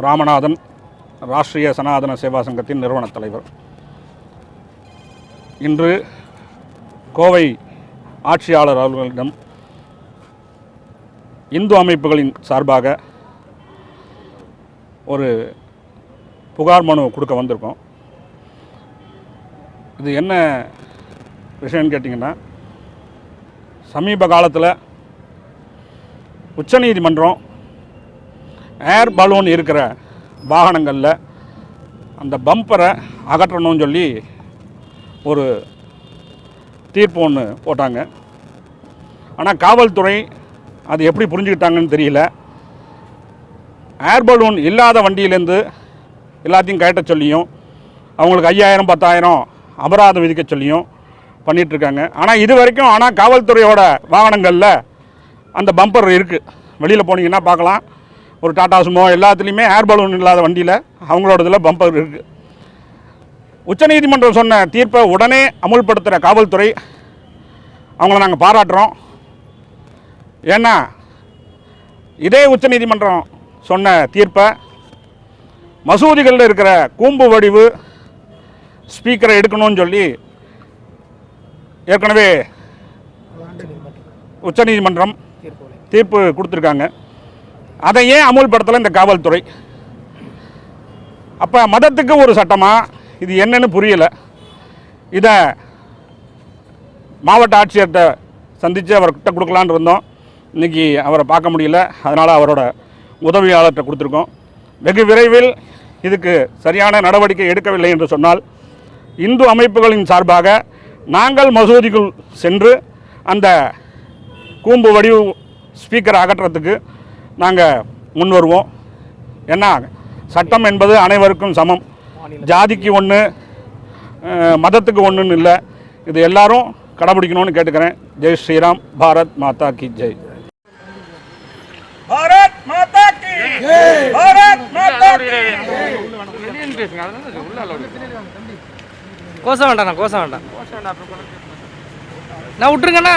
ராமநாதன் ராஷ்டிரிய சனாதன சேவா சங்கத்தின் நிறுவனத் தலைவர். இன்று கோவை ஆட்சியாளர் அவர்களிடம் இந்து அமைப்புகளின் சார்பாக ஒரு புகார் மனு கொடுக்க வந்திருக்கோம். இது என்ன விஷயம்னு கேட்டிங்கன்னா சமீப காலத்தில் உச்சநீதிமன்றம் ஏர் பலூன் இருக்கிற வாகனங்களில் அந்த பம்பரை அகற்றணும்னு சொல்லி ஒரு தீர்ப்பு ஒன்று போட்டாங்க. ஆனால் காவல்துறை அது எப்படி புரிஞ்சுக்கிட்டாங்கன்னு தெரியல. ஏர் பலூன் இல்லாத வண்டியிலேருந்து எல்லாத்தையும் கயட்ட சொல்லியும் அவங்களுக்கு ஐயாயிரம் பத்தாயிரம் அபராதம் விதிக்க சொல்லியும் பண்ணிகிட்ருக்காங்க ஆனால் இது வரைக்கும் ஆனால் காவல்துறையோட வாகனங்களில் அந்த பம்பர் இருக்குது வெளியில் போனீங்கன்னா பார்க்கலாம். ஒரு டாடா சுமோ எல்லாத்துலேயுமே ஏர் பலூன் இல்லாத வண்டியில் அவங்களோட இதில் பம்பர் இருக்குது உச்சநீதிமன்றம் சொன்ன தீர்ப்பை உடனே அமுல்படுத்துகிற காவல்துறை அவங்கள நாங்கள் பாராட்டுறோம். ஏன்னா இதே உச்சநீதிமன்றம் சொன்ன தீர்ப்பை மசூதிகளில் இருக்கிற கூம்பு வடிவு ஸ்பீக்கரை எடுக்கணும்னு சொல்லி ஏற்கனவே உச்சநீதிமன்றம் தீர்ப்பு கொடுத்துருக்காங்க. அதை ஏன் அமுல்படுத்தலை இந்த காவல்துறை? அப்போ மதத்துக்கு ஒரு சட்டமாக இது என்னன்னு புரியலை. இதை மாவட்ட ஆட்சியர்கிட்ட சந்தித்து அவர்கிட்ட கொடுக்கலான் இருந்தோம். இன்றைக்கி அவரை பார்க்க முடியல. அதனால் அவரோட உதவியாளர்கிட்ட கொடுத்துருக்கோம். வெகு விரைவில் இதுக்கு சரியான நடவடிக்கை எடுக்கவில்லை என்று சொன்னால் இந்து அமைப்புகளின் சார்பாக நாங்கள் மசூதிக்குள் சென்று அந்த கூம்பு வடிவு ஸ்பீக்கரை அகற்றுறதுக்கு நாங்கள் முன் வருவோம் ஏன்னா சட்டம் என்பது அனைவருக்கும் சமம். ஜாதிக்கு ஒன்று மதத்துக்கு ஒன்றுன்னு இல்லை. இது எல்லாரும் கடைபிடிக்கணும்னு கேட்டுக்கிறேன். ஜெய் ஸ்ரீராம் பாரத் மாதா கி ஜெய். பாரத் மாதா கி பாரத் மாதா கி கோசம் வேண்டாண்ணா கோசம் வேண்டாம். நான் விட்டுருங்கண்ணா.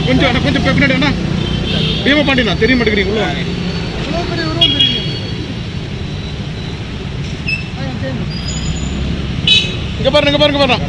அண்ணா கொஞ்சம் அண்ணா கொஞ்சம் பின்னாடி அண்ணா பீமா பாண்டியண்ணா தெரிய மாட்டேங்கிறீங்க உள்ள இங்க பாருங்க பாருங்க பாருங்க